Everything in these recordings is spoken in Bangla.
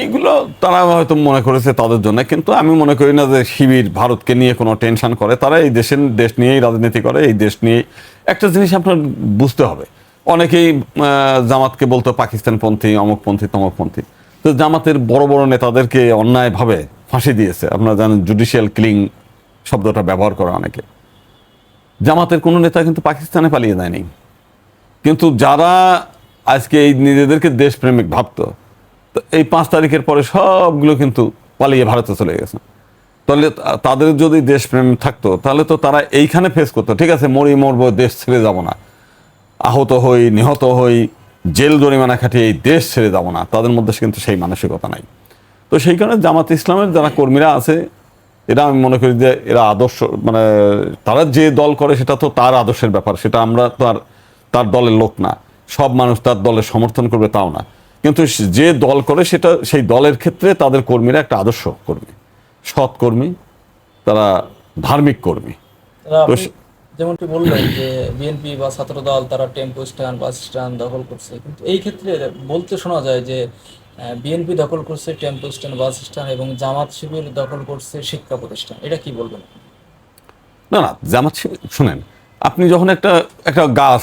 এইগুলো তারা হয়তো মনে করেছে তাদের জন্য, কিন্তু আমি মনে করি না যে শিবির ভারতকে নিয়ে কোনো টেনশন করে। তারা এই দেশের, দেশ নিয়েই রাজনীতি করে, এই দেশ নিয়ে একটা জিনিস আপনার বুঝতে হবে। অনেকেই জামাতকে বলতো পাকিস্তানপন্থী, অমুকপন্থী, তমকপন্থী। তো জামাতের বড় বড় নেতাদেরকে অন্যায়ভাবে ফাঁসি দিয়েছে। আপনারা জানেন জুডিশিয়াল কিলিং শব্দটা ব্যবহার করে অনেকে। জামাতের কোনো নেতা কিন্তু পাকিস্তানে পালিয়ে যায়নি। কিন্তু যারা আজকে এই নিজেদেরকে দেশপ্রেমিক ভাবতো তো এই পাঁচ তারিখের পরে সবগুলো কিন্তু পালিয়ে ভারতে চলে গেছে। তাহলে তাদের যদি দেশপ্রেম থাকতো, তাহলে তো তারা এইখানে ফেস করতো। ঠিক আছে, মরি মরবো, দেশ ছেড়ে যাব না। আহত হই, নিহত হই, জেল জরিমানা খাটিয়ে এই দেশ ছেড়ে যাব না। তাদের মধ্যে কিন্তু সেই মানসিকতা নাই। তো সেই কারণে জামাত ইসলামের যারা কর্মীরা আছে, এরা আমি মনে করি যে এরা আদর্শ মানে তারা যে দল করে সেটা তো তার আদর্শের ব্যাপার। সেটা আমরা তো আর তার দলের লোক না। সব মানুষ তার দলের সমর্থন করবে, তাও না। কিন্তু যে দল করে সেটা সেই দলের ক্ষেত্রে তাদের কর্মীরা একটা আদর্শ কর্মী সৎ কর্মী তারা ধার্মিক কর্মী। যেমনটি বললেন যে বিএনপি বা ছাত্র দল তারা টেম্পো স্ট্যান্ড বাস স্ট্যান্ড দখল করছে। কিন্তু এই ক্ষেত্রে বলতে শোনা যায় যে বিএনপি দখল করছে টেম্পো স্ট্যান্ড বাস স্ট্যান্ড এবং জামাত শিবির দখল করছে শিক্ষা প্রতিষ্ঠান। এটা কি বলবেন? না না জামাত শিবির- শুনেন আপনি যখন একটা একটা গাছ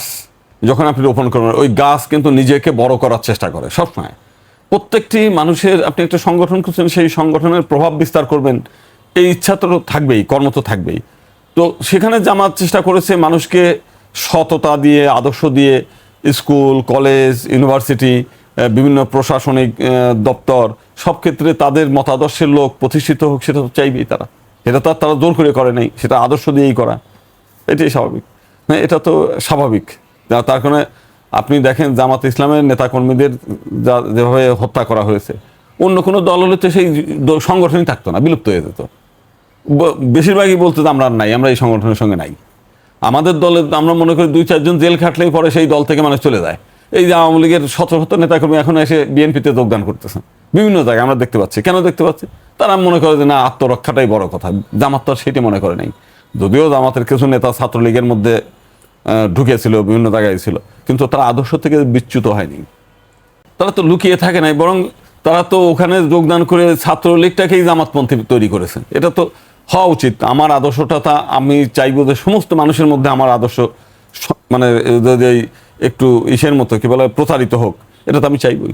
যখন আপনি রোপণ করবেন, ওই গাছ কিন্তু নিজেকে বড় করার চেষ্টা করে, সবসময়। প্রত্যেকটি মানুষের আপনি একটা সংগঠন করছেন সেই সংগঠনের প্রভাব বিস্তার করবেন। এই ইচ্ছা তো থাকবেই, কর্ম তো থাকবেই। তো সেখানে জামাত চেষ্টা করেছে মানুষকে সততা দিয়ে, আদর্শ দিয়ে, স্কুল, কলেজ, ইউনিভার্সিটি বিভিন্ন প্রশাসনিক দপ্তর, সব ক্ষেত্রে তাদের মতাদর্শের লোক প্রতিষ্ঠিত হোক, সেটা তো চাইবেই তারা। এটা তো আর তারা জোর করে করে নেই, সেটা আদর্শ দিয়েই করা। এটাই স্বাভাবিক। হ্যাঁ এটা তো স্বাভাবিক। তার কারণে আপনি দেখেন জামাত ইসলামের নেতাকর্মীদের যা যেভাবে হত্যা করা হয়েছে, অন্য কোনো দল হলে তো সেই সংগঠনই থাকতো না, বিলুপ্ত হয়ে যেত। বেশিরভাগই বলতো আমরা আর নাই, আমরা এই সংগঠনের সঙ্গে নাই। আমাদের দলে আমরা মনে করি দুই চারজন জেল খাটলেই পরে সেই দল থেকে মানুষ চলে যায়। এই যে আওয়ামী লীগের শত শত নেতাকর্মী এখন এসে বিএনপিতে যোগদান করতেছেন বিভিন্ন জায়গায় আমরা দেখতে পাচ্ছি। কেন দেখতে পাচ্ছি? তারা মনে করে যে না, আত্মরক্ষাটাই বড় কথা। জামাত তো সেটি মনে করে নাই। যদিও জামাতের কিছু নেতা ছাত্রলীগের মধ্যে ঢুকেছিল, বিভিন্ন জায়গায় ছিল। কিন্তু তারা আদর্শ থেকে বিচ্যুত হয়নি। তারা তো লুকিয়ে থাকে নাই, বরং তারা তো ওখানে যোগদান করে ছাত্রলীগটাকেই জামাতপন্থী তৈরি করেছেন। এটা তো হওয়া উচিত। আমার আদর্শটা তা, আমি চাইব যে সমস্ত মানুষের মধ্যে আমার আদর্শ মানে যদি একটু ইসের মতো, কি বলে প্রচারিত হোক, এটা তো আমি চাইবই।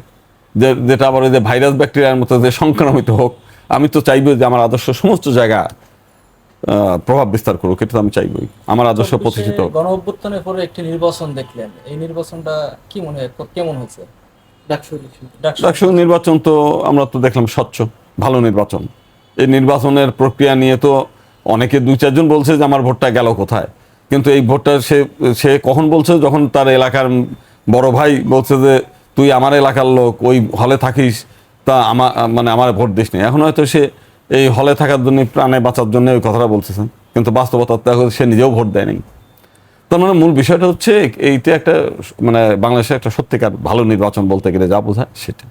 যে, যেটা আবার ওই যে ভাইরাস ব্যাকটেরিয়ার মতো যে সংক্রমিত হোক, আমি তো চাইব যে আমার আদর্শ সমস্ত জায়গা প্রভাব বিস্তার করুক এটা তো আমি চাইবই। আমার আদর্শ প্রতিষ্ঠিত। হোক গণ অভ্যুত্থানের পরে একটি নির্বাচন দেখলেন। এই নির্বাচনটা কি মনে হয় কেমন হয়েছে? ডাকসু নির্বাচন তো আমরা তো দেখলাম স্বচ্ছ ভালো নির্বাচন। এই নির্বাচনের প্রক্রিয়া নিয়ে তো অনেকে দুই চারজন বলছে যে আমার ভোটটা গেল কোথায়। কিন্তু এই ভোটটা সে সে কখন বলছে? যখন তার এলাকার বড় ভাই বলছে যে তুই আমার এলাকার লোক ওই হলে থাকিস তা আমার মানে আমার ভোট দিস নি। এখন হয়তো সে এই হলে থাকার জন্য, প্রাণে বাঁচার জন্য ওই কথাটা বলতেছেন। কিন্তু বাস্তবতা তো সে নিজেও ভোট দেয়নি। তার মানে মূল বিষয়টা হচ্ছে, এইটা একটা মানে বাংলাদেশে একটা সত্যিকার ভালো নির্বাচন বলতে গেলে যা বোঝায় সেটা।